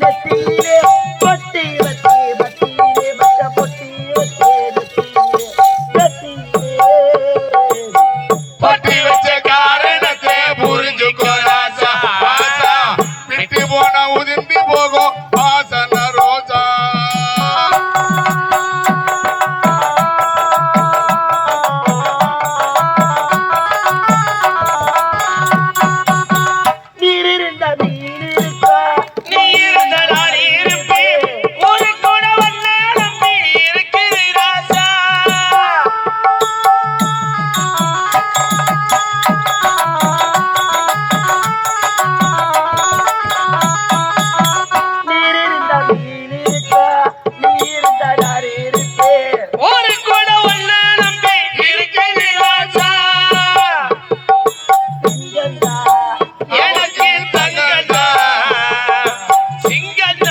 நெத்தியிலே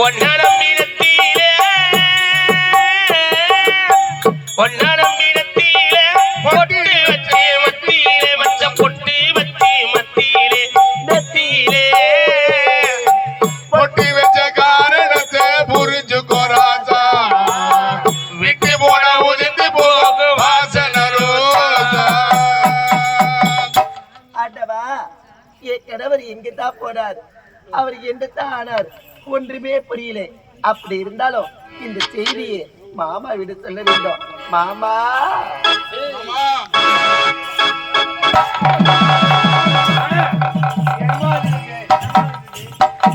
ஒன்னடம் புரியல. அப்படி இருந்தாலும் இந்த செய்தியை மாமா விட சொல்ல வேண்டும். மாமா!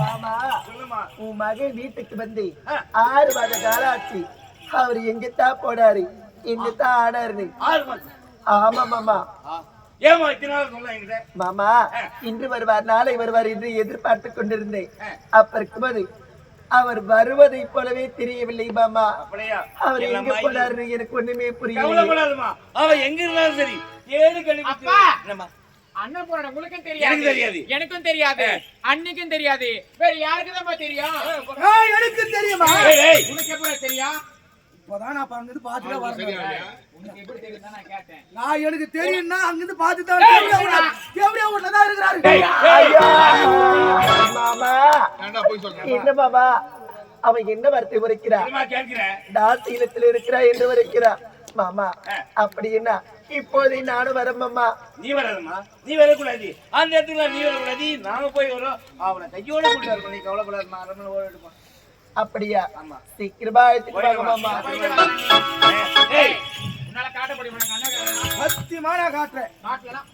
மாமா உன் மகன் வீட்டுக்கு வந்து ஆறு மாத காலம் ஆச்சு அவர் எங்கத்தான் போனாரு? எங்கத்தான் ஆனாரு ஆமா மாமா. மாமா இன்று வருவார் நாளை வருவார் என்று எதிர்பார்த்து கொண்டிருந்தேன். அப்ப இருக்கும்போது அவர் வருவதை போலவே தெரியவில்லை மாமா. அப்படியா? அவர் எங்க போனாரு எனக்கு ஒண்ணுமே புரியல கவலைப்படாதம்மா. அவ எங்க இருந்தாலும் சரி ஏழு கழிவு அண்ணன் போன உங்களுக்கும் எனக்கு தெரியாது. எனக்கும் தெரியாது. அன்னைக்கும் தெரியாது. வேற யாருக்கு தான் தெரியும்? எனக்கு தெரியுமா உனக்கு தெரியும்? இப்பதான் நான் அங்கிருந்து பாத்துட்டு வரேன். உனக்கு எப்படி தெரியும் தான் நான் கேட்டேன். நான் எனக்கு தெரியும்னா அங்கிருந்து பாத்துட்டு தான். எப்படியா வீட்டுல தான் இருக்கிறாரு. என்ன மாமா? அவன் என்ன வார்த்தை உரைக்கிறான்? தாசீலத்தில் இருக்கிறா என்று உரைக்கிறா மாமா அப்படி என்ன? இப்போதை நானும் வரேன் மாமா. நீ வராதம்மா நீ வரக்கூடாது. அந்த இடத்துல நீ வரக்கூடாது. நாம போய் வரோம். அவனை கையோட கூட்டு வரணும். நீ கவலைப்படாதம்மா. அரமனை ஓட எடுப்போம் அப்படியா? சீக்கிரமா. சத்தியமா நான் காட்டுறேன். காட்டலாம்